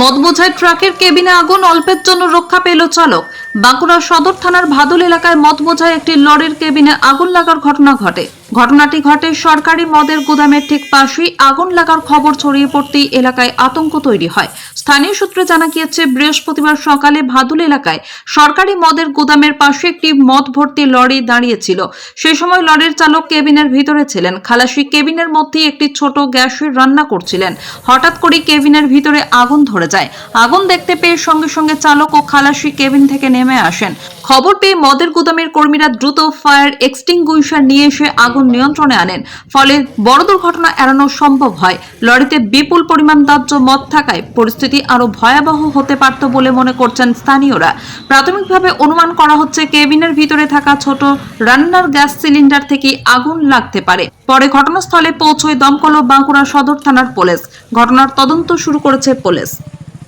মদ বোঝায় ট্রাকের কেবিনে আগুন অল্পের জন্য রক্ষা পেল চালক। বাঁকুড়া সদর থানার ভাদুল এলাকায় মদ বোঝায় একটি লরির কেবিনে আগুন লাগার ঘটনা ঘটে। ঘটনাটি ঘটে সরকারি মদের গুদামের ঠিক পাশেই আগুন লাগার খবর ছড়িয়ে পড়তেই এলাকায় আতঙ্ক তৈরি হয়। স্থানীয় সূত্রে জানা গিয়েছে, বৃহস্পতিবার সকালে ভাদুল এলাকায় সরকারি মদের গুদামের পাশে একটি মদ ভর্তি লরি দাঁড়িয়েছিল। সে সময় লরির চালক কেবিনের ভিতরে ছিলেন। খালাসি কেবিনের মধ্যেই একটি ছোট গ্যাসের রান্না করছিলেন। হঠাৎ করে কেবিনের ভিতরে আগুন ধরে যায়। আগুন দেখতে পেয়ে সঙ্গে সঙ্গে চালক ও খালাসি কেবিন থেকে নেমে আসেন। খবর পেয়ে মদের গুদামের কর্মীরা দ্রুত ফায়ার এক্সটিংগুইশার নিয়ে এসে আগুন নিয়ন্ত্রণে আনেন। ফলে বড় দুর্ঘটনা এড়ানো সম্ভব হয়। লরিতে বিপুল পরিমাণ দাহ্য মদ থাকায় পরিস্থিতি আরও ভয়াবহ হতে পারত বলে মনে করছেন স্থানীয়রা। প্রাথমিকভাবে অনুমান করা হচ্ছে কেবিনের ভিতরে থাকা ছোট রান্নার গ্যাস সিলিন্ডার থেকে আগুন লাগতে পারে। পরে ঘটনাস্থলে পৌঁছয় দমকল ও বাঁকুড়া সদর থানার পুলিশ। ঘটনার তদন্ত শুরু করেছে পুলিশ।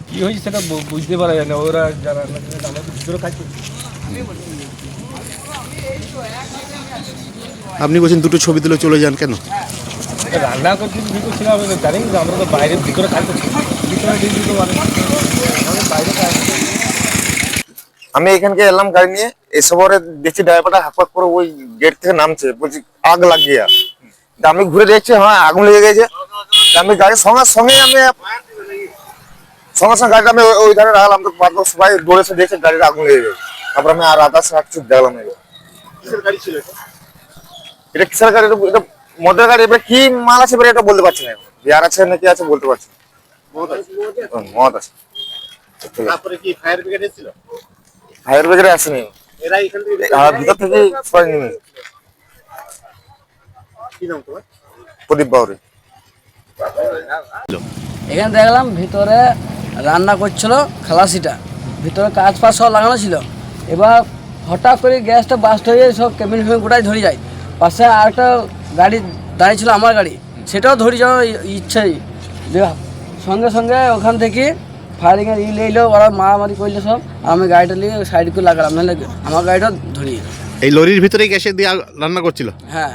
কি হয়েছে সেটা বুঝতে পারা যায় না। ওরা যারা ভিতরে আপনি বলছেন দুটো ছবি তুলে চলে যান কেন? রান্না করছি ভিতরে ছিলাম আমি জানি আমরা তো বাইরে ভিতরে কাজ করছি। ভিতরে বাইরে আমি এখানকে এলাম গাড়ি নিয়ে। এসে পরে দেখছি ড্রাইভারটা হাঁক করে ওই গেট থেকে নামছে। বলছি আগ লাগিয়ে আমি ঘুরে দেখছি হ্যাঁ আগুন লেগে গেছে। আমি গাড়ির সঙ্গে সঙ্গে আমি সঙ্গে সঙ্গে গাড়িটা আমি ওই- ধারে রাখলাম তো বাদ সবাই দৌড়ে এসে দেখছে গাড়িটা আগুন লেগে গেছে তারপর আমি আর আদার্স কিছু দেখলাম না এটা? কিসের গাড়ি? এটা এটা মদের গাড়ি এবার কি মাল আছে এবার এটা বলতে পারছি না। বিয়ার আছে নাকি আছে বলতে পারছি না। মদ আছে। তারপরে কি ফায়ার ব্রিগেড এসেছিল? ফায়ার ব্রিগেড আসেনি। এরা এখান থেকে ভিতর থেকে সবাই নেমে। কি নাম তোমার? প্রদীপ বাউরি। এখানে দেখলাম ভিতরে রান্না করছিল খালাসিটা। ভিতরে কাজ ফাজ সব লাগানো ছিল। এবার হঠাৎ করে গ্যাসটা বাস্ট হয়ে সব কেবিন ফেবিন গোটাই ধরে যায়। পাশে আর একটা গাড়ি দাঁড়িয়ে ছিল আমার গাড়ি। সেটাও ধরে যাওয়ার ইচ্ছাই যে সঙ্গে সঙ্গে ওখান থেকে ফায়ারিংয়ের ই এলো ওরা মারামারি করলে সব। আমি গাড়িটা নিয়ে সাইড করে লাগালাম নাহলে আমার গাড়িটা ধরিয়ে এই লরির ভিতরেই গ্যাসের দিয়ে রান্না করছিল? হ্যাঁ।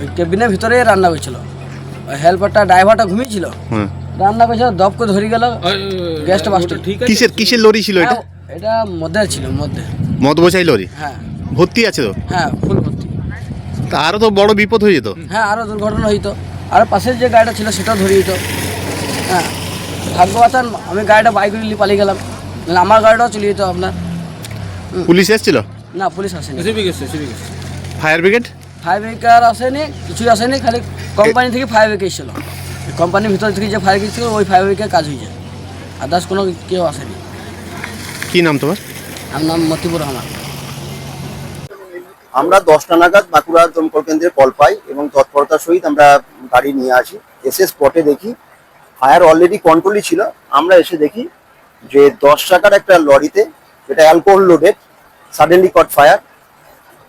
ওই কেবিনের ভিতরে রান্না করছিল। হেল্পারটা ড্রাইভারটা ঘুমিয়েছিল। হ্যাঁ রান্না করছিল দপ করে ধরে গেল গ্যাসটা বাস্ট ঠিক কিসের কিসের লরি ছিল এটা? এটা মধ্যে ছিল মধ্যে মদ। বোঝাই লরি? হ্যাঁ। ভর্তি আছে তো? হ্যাঁ ফুল ভর্তি। তা আরও তো বড় বিপদ হয়ে যেত। হ্যাঁ আরও দুর্ঘটনা হইতো। আর পাশের যে গাড়িটা ছিল সেটাও ধরে দিত হ্যাঁ ভাগ্যবাচান আমি গাড়িটা বাইক নিয়ে পালিয়ে গেলাম। নাহলে আমার গাড়িটাও চলে যেত আপনার। পুলিশ এসেছিল? না পুলিশ আসেনি। সিভিক এসছে সিভিক এসছে ফায়ার ব্রিগেড? ফায়ার ব্রিগেড আসেনি কিছুই আসেনি খালি কোম্পানি থেকে ফায়ার ব্রিগেড এসেছিল। কোম্পানির ভিতর থেকে যে ফায়ার ব্রিগেড ছিল ওই ফায়ার ব্রিগেড কাজ হয়েছে। আদার্স কোনো কেউ আসেনি। কি নাম তোমার? আমার নাম মতিবুর রহমান। আমরা দশটা নাগাদ বাঁকুড়া দমকল কেন্দ্রে কল পাই এবং তৎপরতার সহিত আমরা গাড়ি নিয়ে আসি। এসে স্পটে দেখি। ফায়ার অলরেডি কন্ট্রোলই ছিল। আমরা এসে দেখি যে দশ টাকার একটা লরিতে যেটা alcohol loaded suddenly caught fire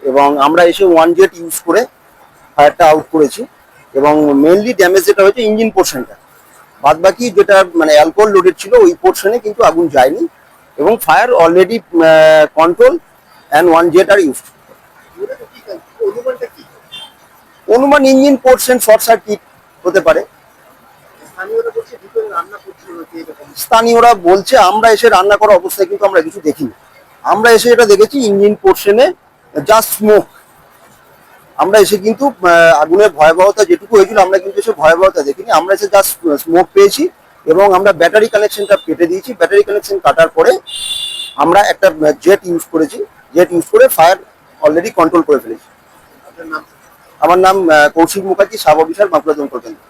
এবং আমরা এসে ওয়ান জেট ইউজ করে ফায়ারটা আউট করেছি। এবং মেনলি ড্যামেজ যেটা হয়েছে ইঞ্জিন পোর্শনটা বাদ বাকি যেটা মানে অ্যালকোহল লোডেড ছিল, ওই পোর্শনে কিন্তু আগুন যায়নি এবং fire already control and one jet R use অনুমান ইঞ্জিন পোর্শন শর্ট সার্কিট হতে পারে। স্থানীয়রা বলছে, আমরা এসে রান্না করা অবস্থায় কিন্তু আমরা কিছু দেখিনি। আমরা এসে এটা দেখেছি ইঞ্জিন পোর্শনে জাস্ট স্মোক আমরা এসে কিন্তু আগুনের ভয়াবহতা যেটুকু হয়েছিল আমরা কিন্তু এসে ভয়াবহতা দেখিনি। আমরা এসে জাস্ট স্মোক পেয়েছি এবং আমরা ব্যাটারি কানেকশনটা কেটে দিয়েছি। ব্যাটারি কানেকশন কাটার পরে আমরা একটা জেট ইউজ করেছি। জেট ইউজ করে ফায়ার অলরেডি কন্ট্রোল করে ফেলেছি। আমার নাম কৌশিক মুখার্জি সাব অফিসার বাঁকুড়া দমকল কেন্দ্র।